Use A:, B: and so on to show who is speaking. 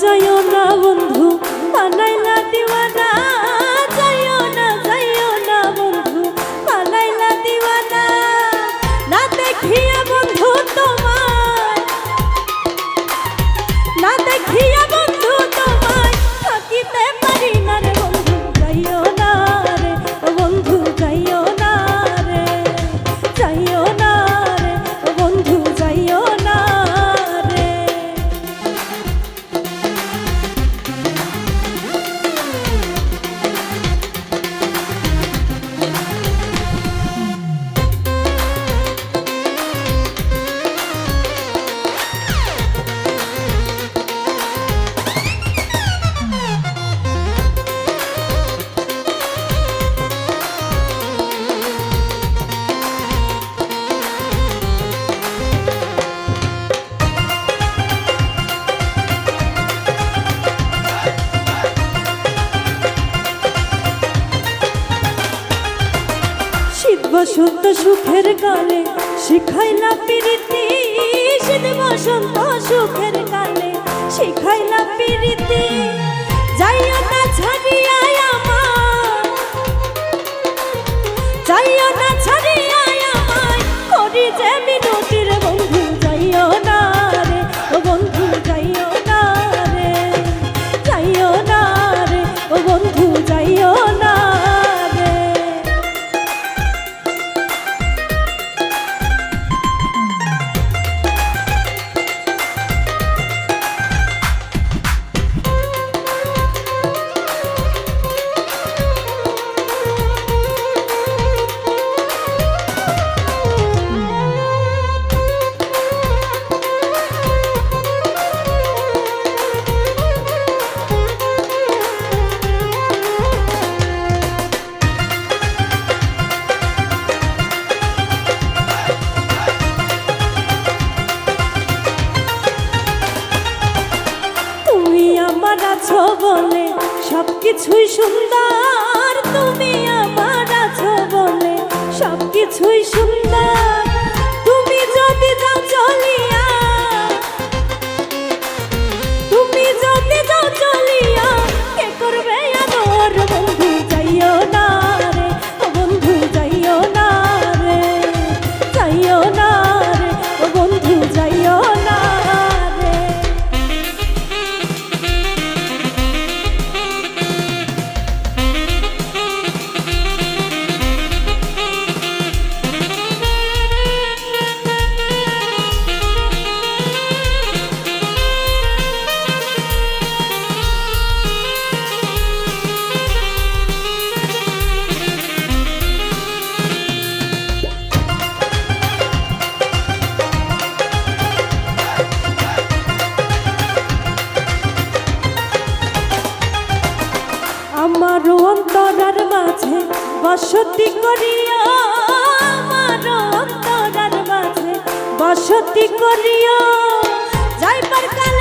A: যায় না বন্ধু বানাইলা বসন্ত সুখের কালে শিখাইলা প্রীতি শীত বসন্ত সুখের কালে শিখাইলা প্রীতি। আছো বলে সব কিছুই সুন্দর তুমি আমার আছো বলে সব কিছুই সুন্দর। বসতি করিয়া আমার অন্তরার বসতি করিয়া যাইবার কাল